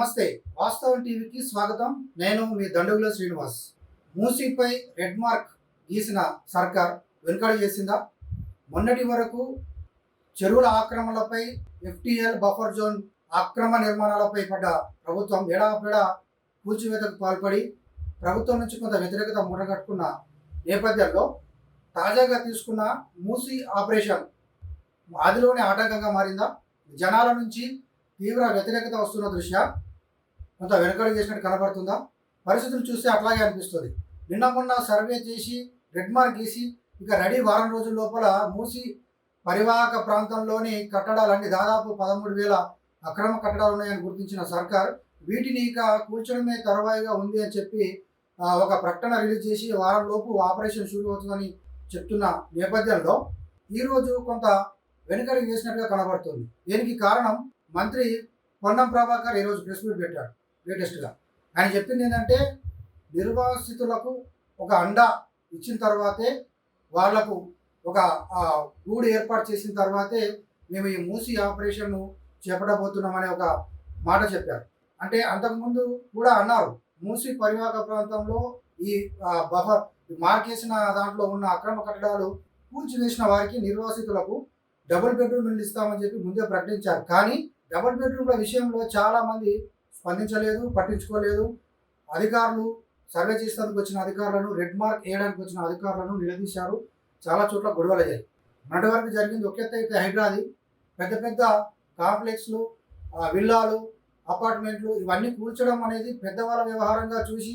నమస్తే. వాస్తవం టీవీకి స్వాగతం. నేను మీ దండుగుల శ్రీనివాస్. మూసీపై రెడ్ మార్క్ గీసిన సర్కార్ వెనుకడు చేసిందా? మొన్నటి వరకు చెరువుల ఆక్రమణలపై ఎఫ్టీఎల్ బఫర్ జోన్ ఆక్రమ నిర్మాణాలపై పడ్డ ప్రభుత్వం ఎడాపెడా కూల్చివేతకు పాల్పడి ప్రభుత్వం నుంచి కొంత వ్యతిరేకత మూటగట్టుకున్న నేపథ్యంలో తాజాగా తీసుకున్న మూసీ ఆపరేషన్ అదిలోనే ఆటంకంగా మారిందా? జనాల నుంచి తీవ్ర వ్యతిరేకత వస్తున్న దృష్ట్యా కొంత వెనుకడు చేసినట్టు కనబడుతుందా పరిస్థితులు చూస్తే అట్లాగే అనిపిస్తుంది. నిన్న మొన్న సర్వే చేసి రెడ్ మార్క్ గీసి ఇక రెడీ వారం రోజుల లోపల మూసి పరివాహక ప్రాంతంలోని కట్టడాలన్నీ దాదాపు పదమూడు వేల అక్రమ కట్టడాలు ఉన్నాయని గుర్తించిన సర్కార్ వీటిని ఇక కూల్చడమే తరువాయిగా ఉంది అని చెప్పి ఒక ప్రకటన రిలీజ్ చేసి వారం లోపు ఆపరేషన్ షురూ అవుతుందని చెప్తున్న నేపథ్యంలో ఈరోజు కొంత వెనుకడుగు వేసినట్టుగా కనబడుతుంది. దీనికి కారణం మంత్రి పొన్నం ప్రభాకర్ ఈరోజు ప్రెస్ మీట్ పెట్టాడు లేటెస్ట్గా. ఆయన చెప్పింది ఏంటంటే నిర్వాసితులకు ఒక అండ ఇచ్చిన తర్వాతే వాళ్ళకు ఒక గూడు ఏర్పాటు చేసిన తర్వాతే మేము ఈ మూసి ఆపరేషన్ను చేపట్టబోతున్నామనే ఒక మాట చెప్పారు. అంటే అంతకుముందు కూడా అన్నారు మూసి పరివాహక ప్రాంతంలో ఈ బఫర్ మార్కేసిన దాంట్లో ఉన్న అక్రమ కట్టడాలు కూల్చివేసిన వారికి నిర్వాసితులకు డబుల్ బెడ్రూమ్ ఇల్లు ఇస్తామని చెప్పి ముందే ప్రకటించారు. కానీ డబుల్ బెడ్రూమ్ల విషయంలో చాలామంది స్పందించలేదు పట్టించుకోలేదు. అధికారులు సర్వే చేసేందుకు వచ్చిన అధికారులను రెడ్ మార్క్ వేయడానికి వచ్చిన అధికారులను నిలదీశారు. చాలా చోట్ల గొడవలు అయ్యాయి. మొన్నటి వరకు జరిగింది ఒక ఎత్తు అయితే హైదరాది పెద్ద పెద్ద కాంప్లెక్స్లు విల్లాలు అపార్ట్మెంట్లు ఇవన్నీ కూల్చడం అనేది పెద్దవాళ్ళ వ్యవహారంగా చూసి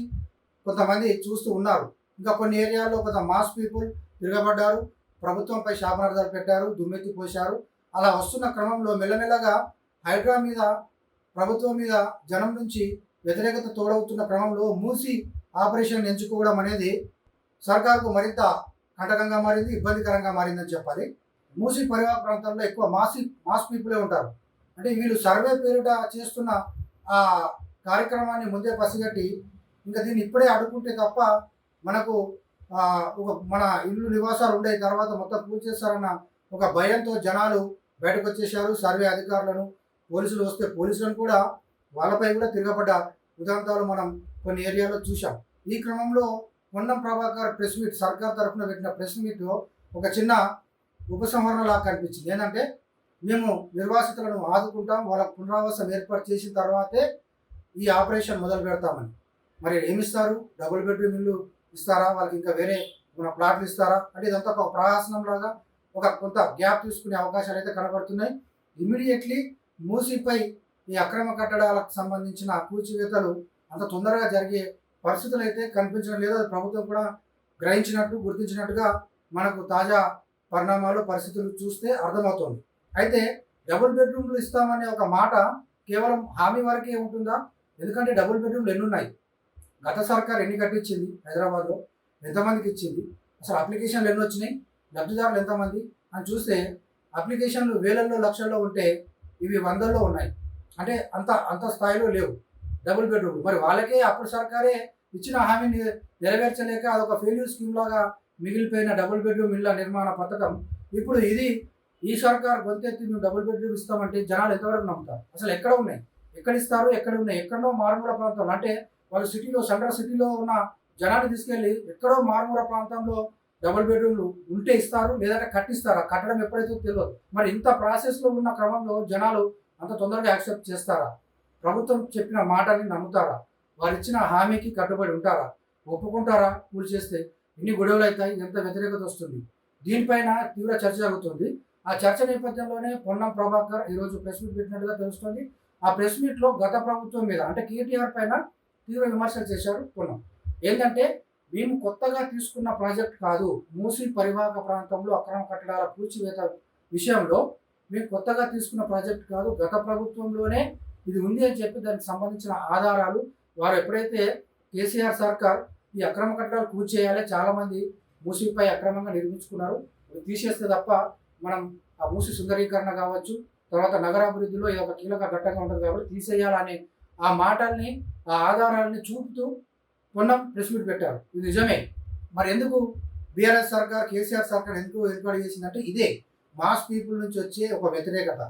కొంతమంది చూస్తూ ఉన్నారు. ఇంకా కొన్ని ఏరియాల్లో కొంత మాస్ పీపుల్ తిరగబడ్డారు. ప్రభుత్వంపై శాపనార్థాలు పెట్టారు దుమ్మెత్తి పోశారు. అలా వస్తున్న క్రమంలో మెల్లమెల్లగా హైడ్రా మీద ప్రభుత్వం మీద జనం నుంచి వ్యతిరేకత తోడవుతున్న క్రమంలో మూసి ఆపరేషన్ ఎంచుకోవడం అనేది సర్కార్కు మరింత కంటకంగా మారింది ఇబ్బందికరంగా మారిందని చెప్పాలి. మూసి పరివాహ ప్రాంతంలో ఎక్కువ మాసి మాస్ పీపులే ఉంటారు. అంటే వీళ్ళు సర్వే పేరిట చేస్తున్న ఆ కార్యక్రమాన్ని ముందే పసిగట్టి ఇంకా దీన్ని ఇప్పుడే అడ్డుకుంటే తప్ప మనకు ఒక మన ఇల్లు నివాసాలు ఉండే తర్వాత మొత్తం పూర్తి చేస్తారన్న ఒక భయంతో జనాలు బయటకు వచ్చేసారు సర్వే అధికారులను పోలీసులు వస్తే పోలీసులను కూడా వాళ్ళపై కూడా తిరగబడ్డ ఉదాంతాలు మనం కొన్ని ఏరియాలో చూసాం ఈ క్రమంలో పొన్నం ప్రభాకర్ ప్రెస్ మీట్ సర్కార్ తరఫున పెట్టిన ప్రెస్ మీట్లో ఒక చిన్న ఉపసంహరణలా కనిపించింది. ఏంటంటే మేము నిర్వాసితులను ఆదుకుంటాం వాళ్ళకు పునరావాసం ఏర్పాటు చేసిన తర్వాతే ఈ ఆపరేషన్ మొదలు పెడతామని. మరి ఏమిస్తారు? డబుల్ బెడ్రూమ్ ఇల్లు ఇస్తారా? వాళ్ళకి ఇంకా వేరే మన ప్లాట్లు ఇస్తారా? అంటే ఇదంతా ఒక ప్రహాసనం లాగా ఒక కొంత గ్యాప్ తీసుకునే అవకాశాలు అయితే కనబడుతున్నాయి. ఇమీడియట్లీ మూసిపై ఈ అక్రమ కట్టడాలకు సంబంధించిన కూల్చివేతలు అంత తొందరగా జరిగే పరిస్థితులు అయితే కనిపించడం లేదు. అది ప్రభుత్వం కూడా గ్రహించినట్టు గుర్తించినట్టుగా మనకు తాజా పరిణామాలు పరిస్థితులు చూస్తే అర్థమవుతుంది. అయితే డబుల్ బెడ్రూమ్లు ఇస్తామనే ఒక మాట కేవలం హామీ వరకే ఉంటుందా? ఎందుకంటే డబుల్ బెడ్రూమ్లు ఎన్ని ఉన్నాయి గత సర్కార్ ఎన్ని కట్టించింది హైదరాబాద్లో? ఎంతమందికి ఇచ్చింది? అసలు అప్లికేషన్లు ఎన్ని వచ్చినాయి లబ్ధిదారులు ఎంతమంది? అని చూస్తే అప్లికేషన్లు వేలల్లో లక్షల్లో ఉంటే ఇవి వందల్లో ఉన్నాయి. అంటే అంత అంత స్థాయిలో లేవు. Double bedroom. మరి వాళ్ళకే అప్పుడు సర్కారే ఇచ్చిన హామీని నెరవేర్చలేక అదొక ఫెయిల్యూర్ స్కీమ్ లాగా మిగిలిపోయిన డబుల్ బెడ్రూమ్ ఇళ్ళ నిర్మాణ పథకం. ఇప్పుడు ఇది ఈ సర్కార్ గొంతెత్తి మేము డబుల్ బెడ్రూమ్ ఇస్తామంటే జనాలు ఎంతవరకు నమ్ముతారు? అసలు ఎక్కడ ఉన్నాయి? ఎక్కడ ఇస్తారు? ఎక్కడ ఉన్నాయి? ఎక్కడో మారుమూల ప్రాంతంలో. అంటే వాళ్ళు సిటీలో సెంట్రల్ సిటీలో ఉన్న జనాన్ని తీసుకెళ్ళి ఎక్కడో మారుమూల ప్రాంతంలో డబుల్ బెడ్రూమ్లు ఉంటే ఇస్తారు లేదంటే కట్టిస్తారా. కట్టడం ఎప్పుడైతే తెలియదు. మరి ఇంత ప్రాసెస్లో ఉన్న క్రమంలో జనాలు అంత తొందరగా యాక్సెప్ట్ చేస్తారా? ప్రభుత్వం చెప్పిన మాటని నమ్ముతారా? వారు ఇచ్చిన హామీకి కట్టుబడి ఉంటారా? ఒప్పుకుంటారా? పూలు చేస్తే ఎన్ని గొడవలు అవుతాయి? ఎంత వ్యతిరేకత వస్తుంది? దీనిపైన తీవ్ర చర్చ జరుగుతుంది. ఆ చర్చ నేపథ్యంలోనే పొన్నం ప్రభాకర్ ఈరోజు ప్రెస్ మీట్ పెట్టినట్టుగా తెలుస్తుంది. ఆ ప్రెస్ మీట్లో గత ప్రభుత్వం మీద అంటే కేటీఆర్ పైన తీవ్ర విమర్శలు చేశారు పొన్నం. ఏంటంటే మేము కొత్తగా తీసుకున్న ప్రాజెక్ట్ కాదు మూసి పరివాహక ప్రాంతంలో అక్రమ కట్టడాల పూచివేత విషయంలో మేము కొత్తగా తీసుకున్న ప్రాజెక్ట్ కాదు గత ప్రభుత్వంలోనే ఇది ఉంది అని చెప్పి దానికి సంబంధించిన ఆధారాలు వారు ఎప్పుడైతే కేసీఆర్ సర్కార్ ఈ అక్రమ కట్టడాలు కూల్చేయాలి చాలామంది మూసీపై అక్రమంగా నిర్మించుకున్నారు తీసేస్తే తప్ప మనం ఆ మూసి సుందరీకరణ కావచ్చు తర్వాత నగరాభివృద్ధిలో ఇది ఒక కీలక ఘట్టంగా ఉంటుంది కాబట్టి తీసేయాలనే ఆ మాటల్ని ఆ ఆధారాలని చూపుతూ మొన్న ప్రెస్ మీట్ పెట్టారు. ఇది నిజమే. మరి ఎందుకు బీఆర్ఎస్ సర్కార్ కేసీఆర్ సర్కార్ ఎందుకు ఏర్పాటు చేసిందంటే ఇదే. మాస్ పీపుల్ నుంచి వచ్చే ఒక వ్యతిరేకత.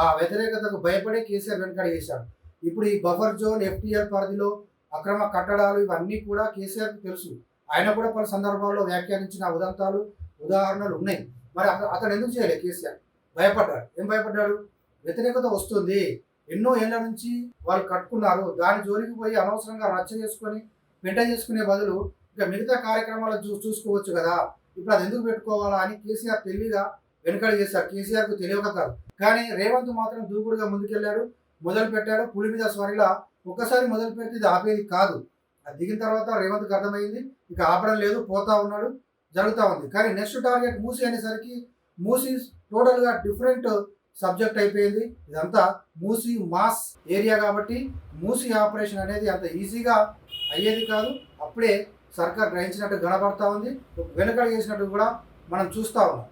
ఆ వ్యతిరేకతకు భయపడే కేసీఆర్ వెనుకడ చేశాడు ఇప్పుడు ఈ బఫర్ జోన్ ఎఫ్టీఆర్ పరిధిలో అక్రమ కట్టడాలు ఇవన్నీ కూడా కేసీఆర్కి తెలుసు. ఆయన కూడా పలు సందర్భాల్లో వ్యాఖ్యానించిన ఉదంతాలు ఉదాహరణలు ఉన్నాయి. మరి అతను ఎందుకు చేయలేదు కేసీఆర్ భయపడ్డాడు. ఏం భయపడ్డాడు? వ్యతిరేకత వస్తుంది. ఎన్నో ఏళ్ళ నుంచి వాళ్ళు కట్టుకున్నారు. దాని జోలికి పోయి అనవసరంగా రచ్చ చేసుకొని వెంట చేసుకునే బదులు ఇక మిగతా కార్యక్రమాలు చూ చూసుకోవచ్చు కదా. ఇప్పుడు అది ఎందుకు పెట్టుకోవాలా అని కేసీఆర్ తెలివిగా వెనుకడు చేశారు కేసీఆర్కు తెలియక కాదు. కానీ రేవంత్ మాత్రం దూకుడుగా ముందుకెళ్ళాడు మొదలు పెట్టాడు. పులి మీద స్వరిలా ఒక్కసారి మొదలు పెడితే ఇది ఆపేది కాదు. అది దిగిన తర్వాత రేవంత్కి అర్థమైంది ఇక ఆపడం లేదు పోతా ఉన్నాడు జరుగుతూ ఉంది. కానీ నెక్స్ట్ టార్గెట్ మూసి అనేసరికి మూసి టోటల్గా డిఫరెంట్ సబ్జెక్ట్ అయిపోయింది. ఇదంతా మూసి మాస్ ఏరియా కాబట్టి మూసి ఆపరేషన్ అనేది అంత ఈజీగా అయ్యేది కాదు. అప్పుడే సర్కార్ గ్రహించినట్టు కనబడతా ఉంది. వెనుకడు చేసినట్టు కూడా మనం చూస్తా ఉన్నాం.